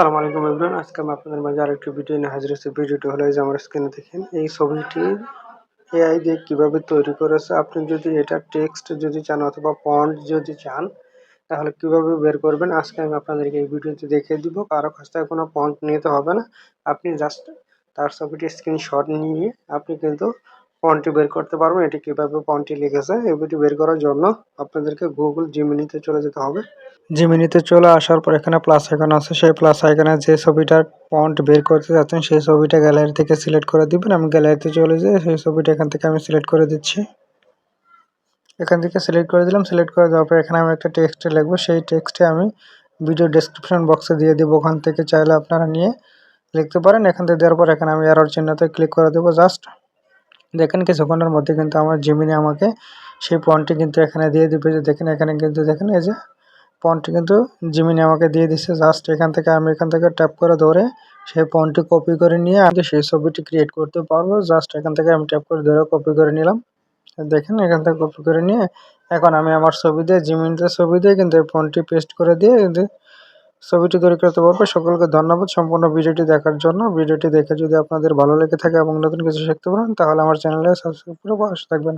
সালাম আলাইকুম এভরিওয়ান আজকে আমি আপনাদের মাঝে আরেকটি ভিডিও নিয়ে হাজির হয়েছি। ভিডিওটি হলো যে আমার স্ক্রিনে দেখেন, এই ছবিটি এআই দিয়ে কীভাবে তৈরি করেছে। আপনি যদি এটা টেক্সট যদি চান অথবা ফন্ট যদি চান, তাহলে কীভাবে বের করবেন? আজকে আমি আপনাদেরকে এই ভিডিওতে দেখিয়ে দিব। কারও কাছ থেকে কোনো ফন্ট নিতে হবে না। আপনি জাস্ট তার ছবিটি স্ক্রিনশট নিয়ে আপনি কিন্তু ফন্টটি বের করতে পারবেন। এটি কীভাবে ফন্টটি লিখেছে, এই ভিডিও বের করার জন্য আপনাদেরকে গুগল জিমিনিতে চলে যেতে হবে। জিমিনিতে চলে আসার পর এখানে প্লাস আইকন আছে। সেই প্লাস আইকনে যে ছবিটার ফন্ট বের করতে যাচ্ছেন, সেই ছবিটা গ্যালারি থেকে সিলেক্ট করে দিবেন। আমি গ্যালারিতে চলে যাই, সেই ছবিটা এখান থেকে আমি সিলেক্ট করে দিচ্ছি। এখান থেকে সিলেক্ট করে দিলাম। সিলেক্ট করে দেওয়ার পর এখানে আমি একটা টেক্সট লিখব। সেই টেক্সটে আমি ভিডিও ডেসক্রিপশন বক্সে দিয়ে দেবো। ওখান থেকে চাইলে আপনারা নিয়ে লিখতে পারেন। এখান থেকে দেওয়ার পর এখানে আমি এরর চিহ্নতে ক্লিক করে দেবো জাস্ট দেখেন কিছুক্ষণের মধ্যে কিন্তু আমার জিমিনি আমাকে সেই ফন্টটি কিন্তু এখানে দিয়ে দিবে। যে দেখেন, এখানে কিন্তু দেখেন, এই যে ফন্টটি কিন্তু জিমিনি আমাকে দিয়ে দিচ্ছে জাস্ট এখান থেকে আমি এখান থেকে ট্যাপ করে ধরে সেই ফন্টটি কপি করে নিয়ে আমি সেই ছবিটি ক্রিয়েট করতে পারব। জাস্ট এখান থেকে আমি ট্যাপ করে ধরে কপি করে নিলাম। দেখেন এখান থেকে কপি করে নিয়ে এখন আমি আমার ছবি দিয়ে জিমিনিতে ছবি দিয়ে কিন্তু এই ফন্টটি পেস্ট করে দিয়ে কিন্তু ছবিটি তৈরি করতে পারব। সকলকে ধন্যবাদ সম্পূর্ণ ভিডিওটি দেখার জন্য। ভিডিওটি দেখে যদি আপনাদের ভালো লেগে থাকে এবং নতুন কিছু শিখতে পারেন, তাহলে আমার চ্যানেলে সাবস্ক্রাইব করে পাশে থাকবেন।